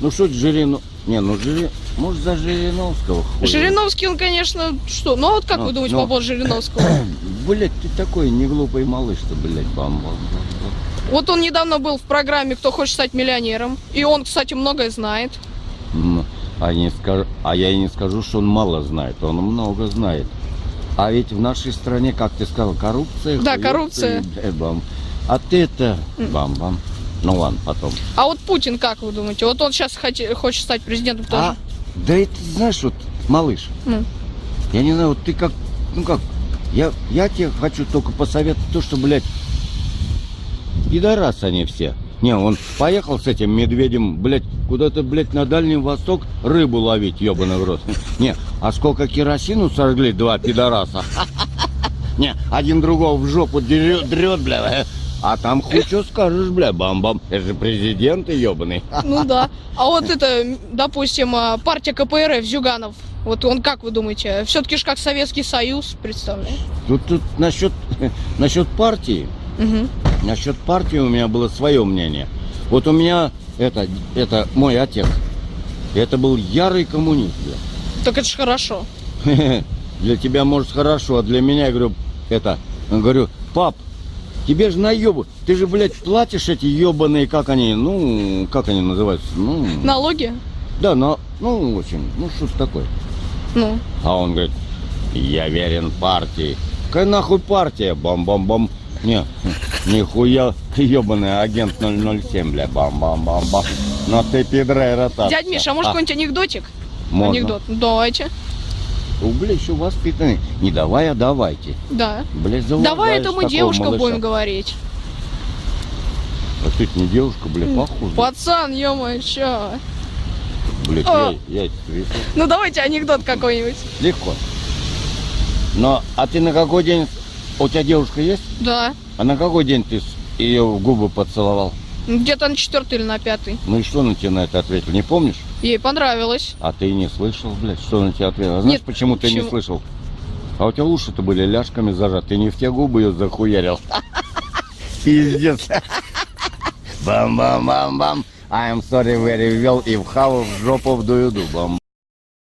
Ну что Жирину... Не, ну Жири... Может за Жириновского хуй. Жириновский, он, конечно, что? Ну, а вот как Ну, вы думаете ну. по поводу Жириновского? Блять, ты такой не глупый малыш-то, блядь, бам бам Вот он недавно был в программе «Кто хочет стать миллионером». И он, кстати, многое знает. А, не скажу, а я и не скажу, что он мало знает, он много знает. А ведь в нашей стране, как ты сказал, коррупция. Да, хуёвцы, коррупция. э, бам. А ты это бам-бам. Ну ладно, потом. А вот Путин, как вы думаете? Вот он сейчас хочет стать президентом тоже. А, да это, знаешь, вот, малыш, Ну. я не знаю, вот ты как, ну как, я, я тебе хочу только посоветовать то, что, блядь, пидорасы они все. Не, он поехал с этим медведем, блядь, куда-то, блядь, на Дальний Восток рыбу ловить, ебаный в рот. Не, а сколько керосину сожгли два пидораса? Не, один другого в жопу дрет, дрет, бля. А там что скажешь, бля, бам-бам. Это же президент ебаный. Ну да. А вот это, допустим, а, партия КПРФ, Зюганов. Вот он, как вы думаете, все-таки же как Советский Союз, представляешь? Тут, тут насчет, насчет партии, Мгм. насчет партии у меня было свое мнение. Вот у меня это, это мой отец. Это был ярый коммунист. бля. Так это же хорошо. Для тебя может хорошо, а для меня, я говорю, это, говорю, пап, тебе же наебу, ты же, блядь, платишь эти ебаные, как они, ну, как они называются, ну, Налоги? да, но, ну, в общем, ну, что ж такое. Ну. А он говорит, я верен партии. Какая нахуй партия? Бам-бам-бам. Не, нихуя, ебаный агент 007, бля, бам-бам-бам-бам. Но ты пидре ротация. Дядь Миша, а может какой-нибудь анекдотик? можно. Анекдот. Давайте. Бля, еще воспитанный. Не давай, а давайте. Да. Бля, заважаешь Давай это мы такого девушкам малыша. будем говорить. А ты не девушка, бля, похуже. Пацан, ё-моё, чё? Блядь, О. я, я Ну давайте анекдот какой-нибудь. легко. Но, а ты на какой день, у тебя девушка есть? Да. А на какой день ты ее в губы поцеловал? Где-то на четвертый или на пятый. Ну и что она тебе на это ответил, не помнишь? Ей понравилось. А ты не слышал, блядь, что на тебя ответил? А знаешь, Нет, почему ты не почему? слышал? А у тебя уши-то были ляжками зажаты, ты не в те губы ее захуярил. Пиздец. Бам-бам-бам-бам. I am sorry very well, if how в жопу вдуюду. Бам-бам.